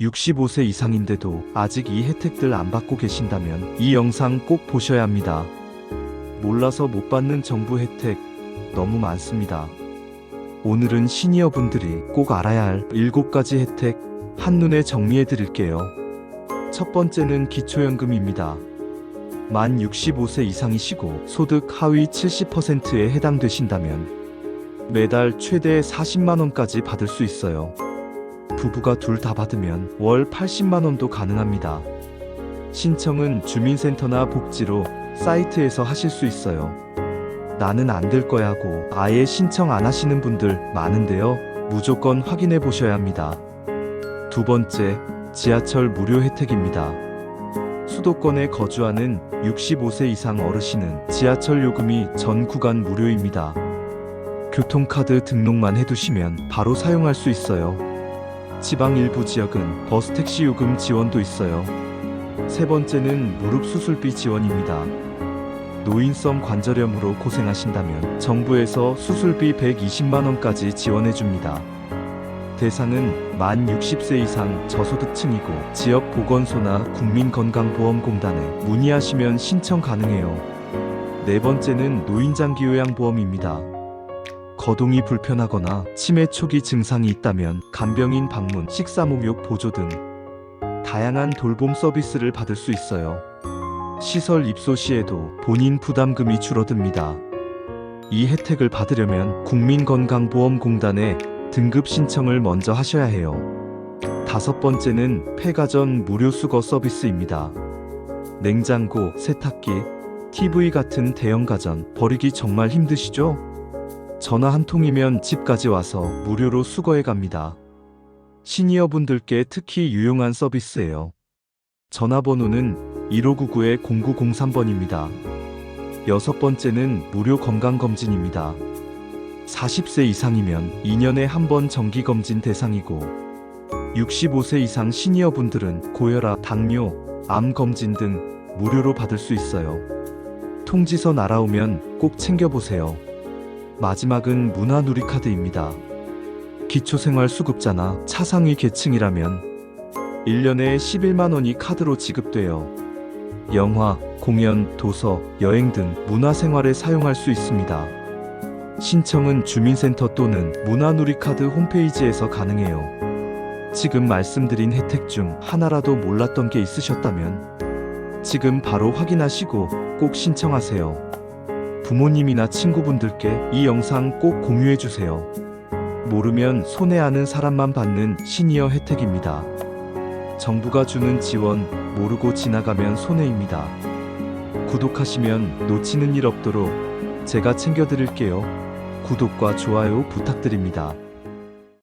65세 이상인데도 아직 이 혜택들 안 받고 계신다면 이 영상 꼭 보셔야 합니다. 몰라서 못 받는 정부 혜택 너무 많습니다. 오늘은 시니어 분들이 꼭 알아야 할 7가지 혜택 한눈에 정리해 드릴게요. 첫 번째는 기초연금입니다. 만 65세 이상이시고 소득 하위 70%에 해당되신다면 매달 최대 40만원까지 받을 수 있어요. 부부가 둘 다 받으면 월 80만 원도 가능합니다. 신청은 주민센터나 복지로 사이트에서 하실 수 있어요. 나는 안 될 거야 하고 아예 신청 안 하시는 분들 많은데요. 무조건 확인해 보셔야 합니다. 두 번째, 지하철 무료 혜택입니다. 수도권에 거주하는 65세 이상 어르신은 지하철 요금이 전 구간 무료입니다. 교통카드 등록만 해두시면 바로 사용할 수 있어요. 지방 일부 지역은 버스 택시 요금 지원도 있어요. 세 번째는 무릎 수술비 지원입니다. 노인성 관절염으로 고생하신다면 정부에서 수술비 120만원까지 지원해줍니다. 대상은 만 60세 이상 저소득층이고 지역 보건소나 국민건강보험공단에 문의하시면 신청 가능해요. 네 번째는 노인장기요양보험입니다. 거동이 불편하거나 치매 초기 증상이 있다면 간병인 방문, 식사 목욕 보조 등 다양한 돌봄 서비스를 받을 수 있어요. 시설 입소 시에도 본인 부담금이 줄어듭니다. 이 혜택을 받으려면 국민건강보험공단에 등급 신청을 먼저 하셔야 해요. 다섯 번째는 폐가전 무료 수거 서비스입니다. 냉장고, 세탁기, TV 같은 대형 가전 버리기 정말 힘드시죠? 전화 한 통이면 집까지 와서 무료로 수거해 갑니다. 시니어분들께 특히 유용한 서비스예요. 전화번호는 1599-0903번입니다. 여섯 번째는 무료 건강검진입니다. 40세 이상이면 2년에 한 번 정기검진 대상이고 65세 이상 시니어분들은 고혈압, 당뇨, 암 검진 등 무료로 받을 수 있어요. 통지서 날아오면 꼭 챙겨보세요. 마지막은 문화누리카드입니다. 기초생활수급자나 차상위 계층이라면 1년에 11만 원이 카드로 지급돼요. 영화, 공연, 도서, 여행 등 문화생활에 사용할 수 있습니다. 신청은 주민센터 또는 문화누리카드 홈페이지에서 가능해요. 지금 말씀드린 혜택 중 하나라도 몰랐던 게 있으셨다면 지금 바로 확인하시고 꼭 신청하세요. 부모님이나 친구분들께 이 영상 꼭 공유해 주세요. 모르면 손해하는 사람만 받는 시니어 혜택입니다. 정부가 주는 지원 모르고 지나가면 손해입니다. 구독하시면 놓치는 일 없도록 제가 챙겨드릴게요. 구독과 좋아요 부탁드립니다.